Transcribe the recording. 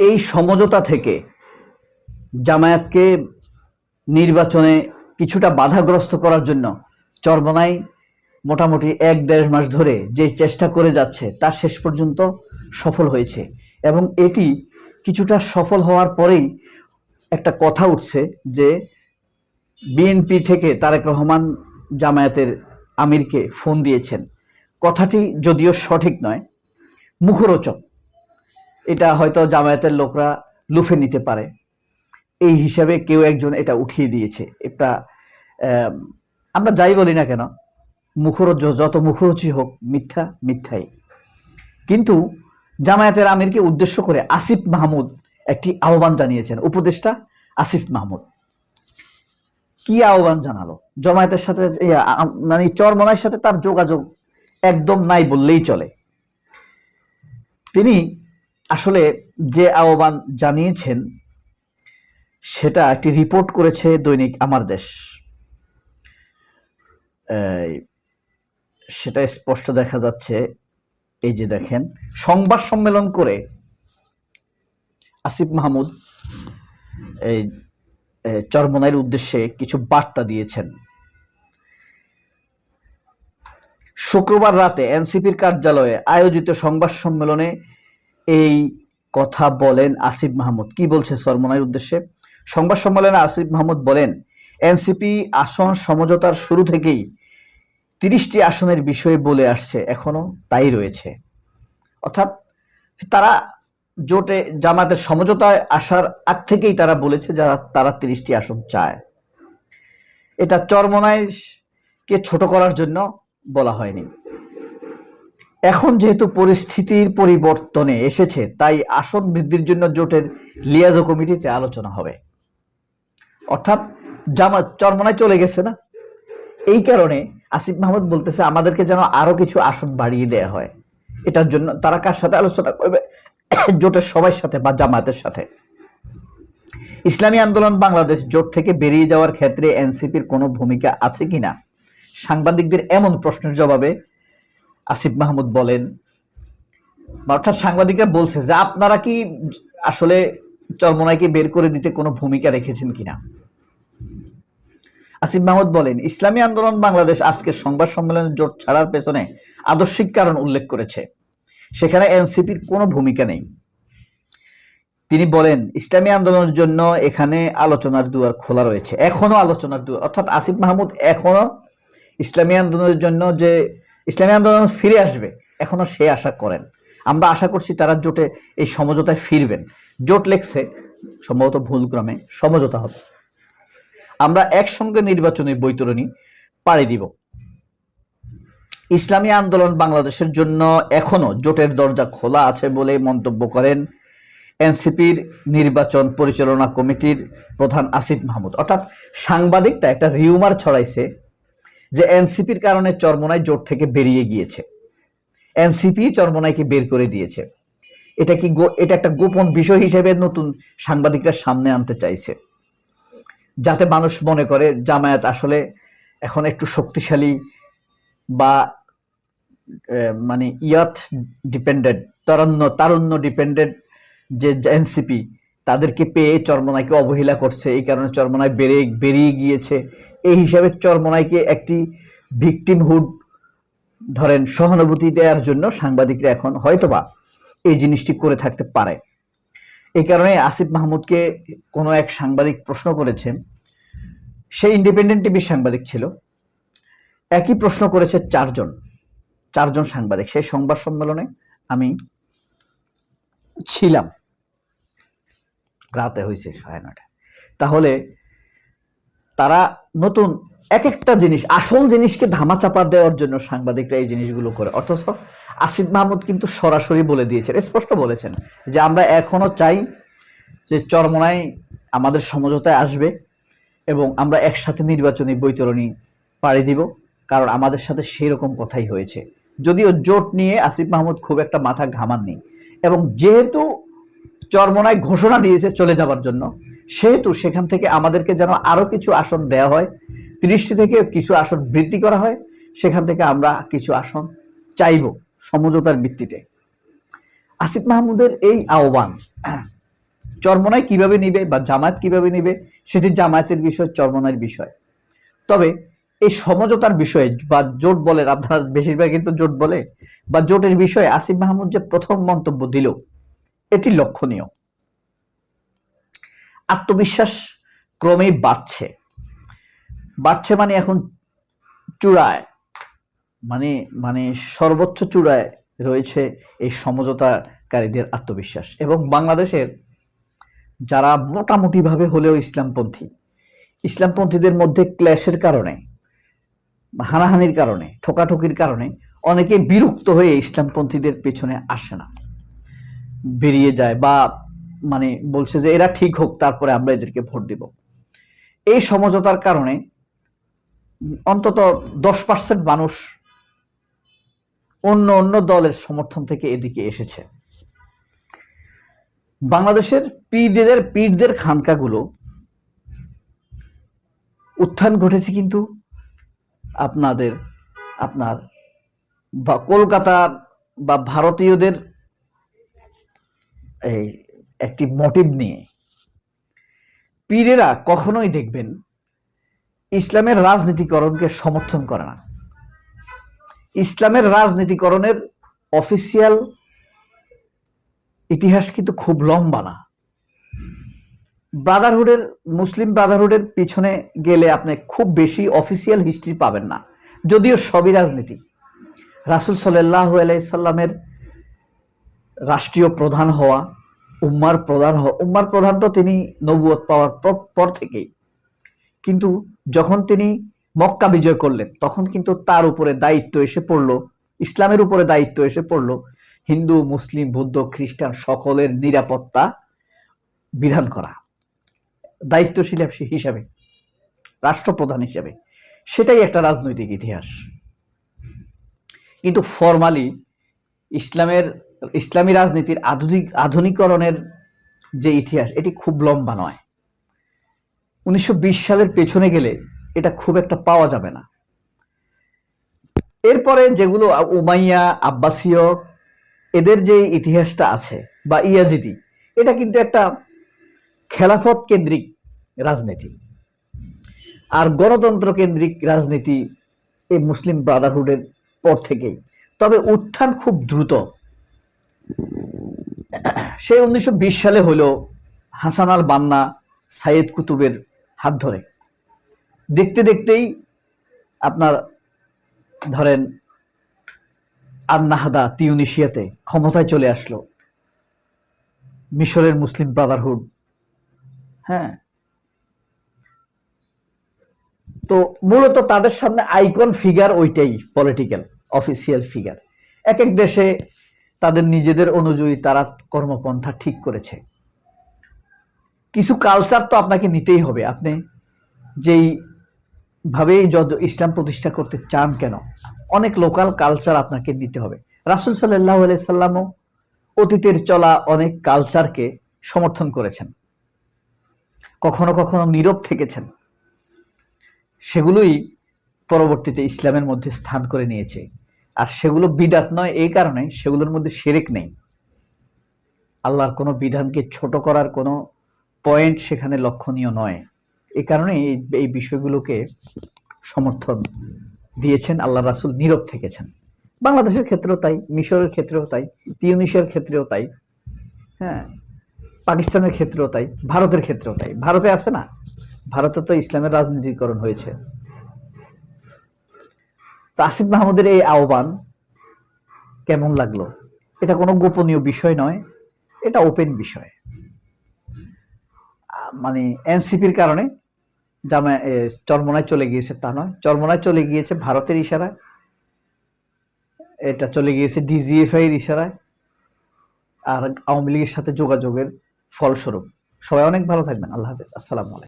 এই সমঝোতা থেকে জামায়াতকে নির্বাচনে কিছুটা বাধাগ্রস্ত করার জন্য চরমনাই মোটামুটি এক দেড় মাস ধরে যে চেষ্টা করে যাচ্ছে, তা শেষ পর্যন্ত সফল হয়েছে। এবং এটি কিছুটা সফল হওয়ার পরেই একটা কথা উঠছে যে বিএনপি থেকে তারেক রহমান জামায়াতের আমিরকে ফোন দিয়েছেন। কথাটি যদিও সঠিক নয়, মুখরোচক। এটা হয়তো জামায়াতের লোকরা লুফে নিতে পারে। এই হিসাবে কেউ একজন এটা উঠিয়ে দিয়েছে। এটা আমরা যাই বলি না কেন, মুখরোচ যত মুখরোচি হোক, মিথ্যা মিথ্যাই। কিন্তু জামায়াতের আমিরকে উদ্দেশ্য করে আসিফ মাহমুদ একটি আহ্বান জানিয়েছেন। উপদেষ্টা আসিফ মাহমুদ। কি আহ্বান জানালো? জামায়াতের সাথে মানে চরমনার সাথে তার যোগাযোগ একদম নাই বললেই চলে। তিনি আসলে যে আহ্বান জানিয়েছেন, সেটা একটি রিপোর্ট করেছে দৈনিক আমার দেশ। সেটা স্পষ্ট দেখা যাচ্ছে, এই যে দেখেন, সংবাদ সম্মেলন করে আসিফ মাহমুদ এই চরমনাইয়ের উদ্দেশ্যে কিছু বার্তা দিয়েছেন। শুক্রবার রাতে এনসিপির কার্যালয়ে আয়োজিত সংবাদ সম্মেলনে এই কথা বলেন আসিফ মাহমুদ। কি বলছে চরমনাইয়ের উদ্দেশ্যে? সংবাদ সম্মেলনে আসিফ মাহমুদ বলেন, এনসিপি আসন সমঝোতার শুরু থেকেই তিরিশটি আসনের বিষয়ে বলে আসছে, এখনও তাই রয়েছে। অর্থাৎ তারা জোটে জামাতের সমঝোতায় আসার আগ থেকেই তারা বলেছে যারা তারা তিরিশটি আসন চায়। এটা চরমনাইকে ছোট করার জন্য বলা হয়নি। এখন যেহেতু পরিস্থিতির পরিবর্তনে এসেছে, তাই আসন বৃদ্ধির জন্য জোটের লিয়াজো কমিটিতে আলোচনা হবে। অর্থাৎ জামাত চরমনায় চলে গেছে না? এই কারণে আসিফ মাহমুদ বলতেছে, আমাদেরকে যেন আরও কিছু আসন বাড়িয়ে দেয়া হয়। এটার জন্য তারা কার সাথে আলোচনা করবে? জোটের সবার সাথে বা জামায়াতের সাথে? ইসলামী আন্দোলন বাংলাদেশ জোট থেকে বেরিয়ে যাওয়ার ক্ষেত্রে এনসিপির কোনো ভূমিকা আছে কিনা? সাংবাদিকদের এমন প্রশ্নের জবাবে আসিফ মাহমুদ বলেন। অর্থাৎ সাংবাদিকরা বলছে যে আপনারা কি আসলে চরমনাইকে বের করে দিতে কোনো ভূমিকা রেখেছেন কিনা? আসিফ মাহমুদ বলেন, ইসলামী আন্দোলন বাংলাদেশ আজকের সংবাদ সম্মেলনে জোট ছাড়ার পেছনে আদর্শিক কারণ উল্লেখ করেছে। সেখানে এনসিপির কোনো ভূমিকা নেই। তিনি বলেন, ইসলামী আন্দোলনের জন্য এখানে আলোচনার দুয়ার খোলা রয়েছে। এখনও আলোচনার দুয়ার অর্থাৎ আসিফ মাহমুদ এখনও ইসলামী আন্দোলনের জন্য যে ইসলামী আন্দোলন ফিরে আসবে, এখনও সে আশা করেন। আমরা আশা করছি তারা জোটে এই সমঝোতায় ফিরবেন। জোট লেখছে, সম্ভবত ভুলক্রমে সমঝোতা হবে। আমরা একসঙ্গে নির্বাচনী বৈতরণী পাড়ি দিব। ইসলামী আন্দোলন বাংলাদেশের জন্য এখনও জোটের দরজা খোলা আছে বলে মন্তব্য করেন এনসিপির নির্বাচন পরিচালনা কমিটির প্রধান আসিফ মাহমুদ। অর্থাৎ সাংবাদিকটা একটা রিউমার ছড়াইছে যে এনসিপির কারণে চরমনাই জোট থেকে বেরিয়ে গিয়েছে। এনসিপি চরমনাইকে বের করে দিয়েছে। এটা কি এটা একটা গোপন বিষয় হিসেবে নতুন সাংবাদিকরা সামনে আনতে চাইছে। যাতে মানুষ মনে করে, জামায়াত আসলে এখন একটু শক্তিশালী বা মানে ইয়াথ ডিপেন্ডেন্ট তরুণ্য তারুণ্য ডিপেন্ডেন্ট যে এনসিপি তাদেরকে পেয়ে চরমনাইকে অবহেলা করছে। এই কারণে চরমনাই বেড়ে, বেরিয়ে গিয়েছে। এই হিসাবে চরমনাইকে একটি ভিকটিমহুড ধরেন সহানুভূতি দেওয়ার জন্য সাংবাদিকরা এখন হয়তোবা এই জিনিসটি করে থাকতে পারে। এই কারণে আসিফ মাহমুদকে কোনো এক সাংবাদিক প্রশ্ন করেছে। সে ইন্ডিপেন্ডেন্ট টিভির সাংবাদিক ছিল। একই প্রশ্ন করেছে চারজন চারজন সাংবাদিক। সেই সংবাদ সম্মেলনে আমি ছিলাম। রাতে হয়েছে সাড়ে নটা তাহলে তারা নতুন এক একটা জিনিস, আসল জিনিসকে ধামাচাপা দেওয়ার জন্য সাংবাদিকরা এই জিনিসগুলো করে। অথচ আসিফ মাহমুদ কিন্তু সরাসরি বলে দিয়েছেন, স্পষ্ট বলেছেন যে আমরা এখনও চাই যে চরমনায় আমাদের সমঝোতায় আসবে এবং আমরা একসাথে নির্বাচনী বৈতরণী পাড়ি দিব, কারণ আমাদের সাথে সেই রকম কথাই হয়েছে। যদিও জোট নিয়ে আসিফ মাহমুদ খুব একটা মাথা ঘামাননি। এবং যেহেতু চরমনায় ঘোষণা দিয়েছে চলে যাবার জন্য। সেহেতু সেখান থেকে আমাদেরকে যেন আরও কিছু আসন দেওয়া হয়, তিরিশটি থেকে কিছু আসন বৃদ্ধি করা হয়, সেখান থেকে আমরা কিছু আসন চাইব সমঝোতার ভিত্তিতে। আসিফ মাহমুদের এই আহ্বান, চরমনায় কীভাবে নিবে বা জামায়াত কীভাবে নিবে, সেটি জামায়াতের বিষয়, চরমনার বিষয়। তবে এই সমঝোতার বিষয়ে বা জোট বলে, আপনারা বেশিরভাগ কিন্তু জোট বলে, বা জোটের বিষয়ে আসিফ মাহমুদ যে প্রথম মন্তব্য দিল এটি লক্ষণীয়। আত্মবিশ্বাস ক্রমেই বাড়ছে। বাড়ছে মানে এখন চূড়ায় মানে মানে সর্বোচ্চ চূড়ায় রয়েছে এই সমঝোতাকারীদের আত্মবিশ্বাস। এবং বাংলাদেশের যারা মোটামুটিভাবে হলেও ইসলামপন্থী, ইসলামপন্থীদের মধ্যে ক্লেশের কারণে, হানাহানির কারণে, ঠোকাঠুকির কারণে অনেকে বিরক্ত হয়ে ইসলামপন্থীদের পেছনে আসে না। বেরিয়ে যায় বা মানে বলছে যে এরা ঠিক হোক, তারপরে আমরা এদেরকে ভোট দিব। এই সমঝোতার কারণে অন্তত দশ পার্সেন্ট মানুষ অন্য অন্য দলের সমর্থন থেকে এদিকে এসেছে। বাংলাদেশের পীরদের পীরদের খানকাগুলো উত্থান ঘটেছে কিন্তু আপনাদের, আপনার বা কলকাতা বা ভারতীয়দের এই একটি মোটিভ নিয়ে। পীরেরা কখনোই দেখবেন ইসলামের রাজনীতিকরণকে সমর্থন করে না। ইসলামের রাজনীতিকরণের অফিসিয়াল ইতিহাস কিন্তু খুব লম্বা না। ব্রাদারহুডের মুসলিম ব্রাদারহুডের পিছনে গেলে আপনি খুব বেশি অফিসিয়াল হিস্ট্রি পাবেন না। যদিও সবই রাজনীতি। রাসুল সাল্লাহ আলাইসাল্লামের রাষ্ট্রীয় প্রধান হওয়া, উম্মার প্রধান হওয়া। উম্মার প্রধান তো তিনি নবুয়ত পাওয়ার পর- থেকেই। কিন্তু যখন তিনি মক্কা বিজয় করলেন, তখন কিন্তু তার উপরে দায়িত্ব এসে পড়ল, ইসলামের উপরে দায়িত্ব এসে পড়ল। হিন্দু, মুসলিম, বৌদ্ধ, খ্রিস্টান সকলের নিরাপত্তা বিধান করা। দায়িত্বশীল হিসাবে, রাষ্ট্রপ্রধান হিসাবে। সেটাই একটা রাজনৈতিক ইতিহাস। কিন্তু ফরমালি ইসলামের ইসলামী রাজনীতির আধুনিক আধুনিকরণের যে ইতিহাস, এটি খুব লম্বা নয়। উনিশশো সালের পেছনে গেলে এটা খুব একটা পাওয়া যাবে না। এরপরে যেগুলো, উমাইয়া, আব্বাসীয়, এদের যে ইতিহাসটা আছে, বা ইয়াজিদি, এটা কিন্তু একটা খেলাফত কেন্দ্রিক রাজনীতি। আর গণতন্ত্র কেন্দ্রিক রাজনীতি এই মুসলিম ব্রাদারহুডের পর থেকেই। তবে উত্থান খুব দ্রুত। সে উনিশশো সালে হলো হাসান আল বান্না সাইদ কুতুবের হাত ধরে। দেখতে দেখতেই আপনার ধরেন আন্নাহাদা তিউনিশিয়াতে ক্ষমতায় চলে আসলো। মিশরের মুসলিম ব্রাদারহুড। হ্যাঁ। তো মূলত তাদের সামনে আইকন ফিগার ওইটাই, পলিটিক্যাল, অফিসিয়াল ফিগার। এক এক দেশে তাদের নিজেদের অনুযায়ী তারা কর্মপন্থা ঠিক করেছে। কিছু কালচার তো আপনাকে নিতেই হবে। আপনি যেই ভাবেই যত ইসলাম প্রতিষ্ঠা করতে চান কেন, অনেক লোকাল কালচার আপনাকে নিতে হবে। রাসুল সাল্লাহ সাল্লামও অতীতের চলা অনেক কালচারকে সমর্থন করেছেন। কখনো কখনো নীরব থেকেছেন। সেগুলোই পরবর্তীতে ইসলামের মধ্যে স্থান করে নিয়েছে। আর সেগুলো বিদাত নয়, এই কারণে সেগুলোর মধ্যে সেরেক নেই। আল্লাহর কোনো বিধানকে ছোট করার কোনো পয়েন্ট সেখানে লক্ষণীয় নয়। এই কারণে এই বিষয়গুলোকে সমর্থন দিয়েছেন আল্লাহ রাসুল নীরব থেকেছেন। বাংলাদেশের ক্ষেত্রেও তাই, মিশরের ক্ষেত্রেও তাই, তিউনিশিয়ার ক্ষেত্রেও তাই হ্যাঁ পাকিস্তানের ক্ষেত্রেও তাই, ভারতের ক্ষেত্রেও তাই। ভারতে আছে না? ভারতে তো ইসলামের রাজনীতিকরণ হয়েছে। আসিফ মাহমুদের এই আহ্বান কেমন লাগল? এটা কোনো গোপনীয় বিষয় নয়, এটা ওপেন বিষয়। মানে এনসিপির কারণে জামা চরমনায় চলে গিয়েছে তা নয়। চরমনায় চলে গিয়েছে ভারতের ইশারায়। এটা চলে গিয়েছে ডিজিএফআই এর ইশারায়। আর আওয়ামী লীগের সাথে যোগাযোগের ফলস্বরূপ। সবাই অনেক ভালো থাকবেন। আল্লাহ হাফেজ। আসসালামু